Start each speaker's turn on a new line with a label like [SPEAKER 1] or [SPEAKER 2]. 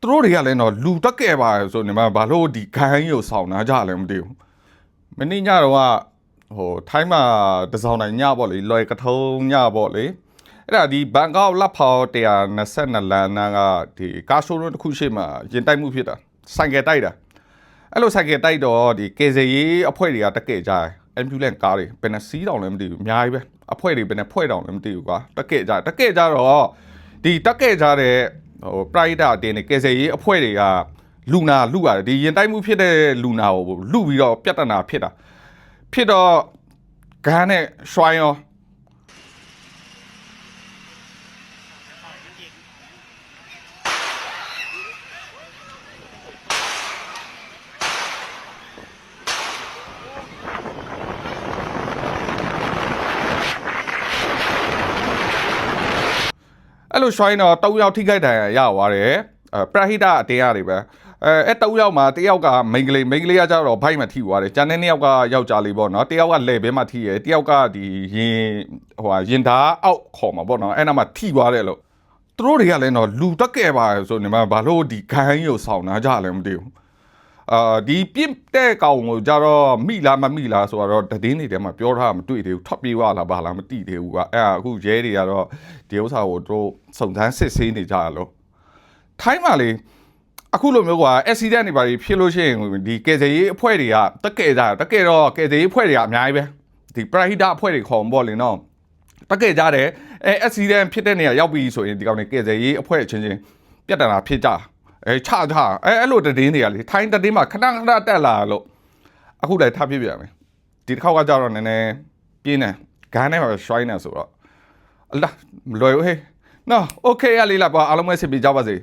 [SPEAKER 1] သူတို့တွေကလည်းတော့လူတက်ခဲ့ပါဆိုနေမှာဘာလို့ဒီခိုင်းကိုစောင်းနာကြလဲမသိဘူးမင်းညတော့ကဟိုထိုင်းမှာတစောင်းတိုင်းညပေါ့လေလွယ်ကထုံးညပေါ့လေအဲ့ဒါဒီဘန်ကောက်လက်ဖော်122လမ်းနာကဒီကားရှိုးရုံးတစ်ခုရှိမှရင်တိုက်မှုဖြစ်တာဆိုင်ကယ်တိုက်တာအဲ့လိုဆိုင်ကယ်တိုက်တော့ဒီကေဇေရေးအဖွဲ့တွေကတက်ခဲ့ကြတယ်အမ်ဘူလန့်ကားတွေဘယ်နှစီးတောင်လည်းမသိဘူးအများကြီးပဲအဖွဲ့တွေဘယ်နှဖွဲ့တောင်လည်းမသိဘူးကွာတက်ခဲ့ကြတယ်တက်ခဲ့ကြတော့ဒီတက်ခဲ့ကြတဲ့ ဟို private အတင်းနေကေဇေရေးအဖွဲ့တွေကလူနာလူရတယ်ဒီရင်တိုက်မှုဖြစ်တဲ့လူနာကိုလူပြီးတော့ပြဿနာဖြစ်တာဖြစ်တော့ဂန်းနဲ့ရွှိုင်းရော အဲ့လို shrine တော့တောက်ယောက်ထိခိုက်ဒဏ်ရာရသွားတယ်အဲပရဟိတအတင်းရတယ်ပဲအဲအဲ့တောက်ယောက်မှာတယောက်ကမိန်းကလေးမိန်းကလေးကကြတော့ဘိုက်မှာထိသွားတယ်ကျန်တဲ့နှစ်ယောက်ကယောက်ျားလေးပေါ့နော်တယောက်ကလေဘဲမှာထိရယ်တယောက်ကဒီရင်ဟိုဟာရင်ဓာတ်အောက်ခေါ်မှာပေါ့နော်အဲ့နာမှာထိသွားတယ်လို့သူတို့တွေကလည်းတော့လူတက်ခဲ့ပါဆိုနေမှာဘာလို့ဒီခိုင်းကိုစောင်းနာကြလဲမသိဘူး အာဒီပြစ်တဲ့ကောင်ကိုကြတော့မိလားမမိလားဆိုတော့တည်င်းတွေထဲမှာပြောထားတာမတွေ့သေးဘူးထပ်ပြေးသွားလားဘာလားမသိသေးဘူးကအဲ့ဒါအခုရဲတွေကတော့ဒီဥစ္စာကိုသူတို့စုံစမ်းစစ်ဆေးနေကြရလို့ထိုင်းမှာလေအခုလိုမျိုးကွာ accident တွေပါဖြစ်လို့ရှိရင်ဒီကယ်ဆယ်ရေးအဖွဲ့တွေကတက်ကဲကြတက်ကဲတော့ကယ်ဆယ်ရေးအဖွဲ့တွေကအများကြီးပဲဒီ private အဖွဲ့တွေခေါ်မှာပေါ့လေနော်တက်ကဲကြတယ်အဲ accident ဖြစ်တဲ့နေရာရောက်ပြီဆိုရင်ဒီကောင်တွေကယ်ဆယ်ရေးအဖွဲ့ချင်းချင်းပြတ်တနာဖြစ်ကြ အဲချချအဲအဲ့လိုတည်င်းတွေကလေထိုင်းတည်င်းမှာခဏခဏတက်လာလို့အခုလည်းထပ်ပြပြမယ်ဒီတစ်ခေါက်ကကြတော့နည်းနည်းပြင်းတယ်ဂန်းနဲ့မှာရွှိုင်းနေဆိုတော့အလာမလွယ်ဘူးဟေးနော်โอเคရလေးလားပါအားလုံးပဲစစ်ပြီးကြပါစေ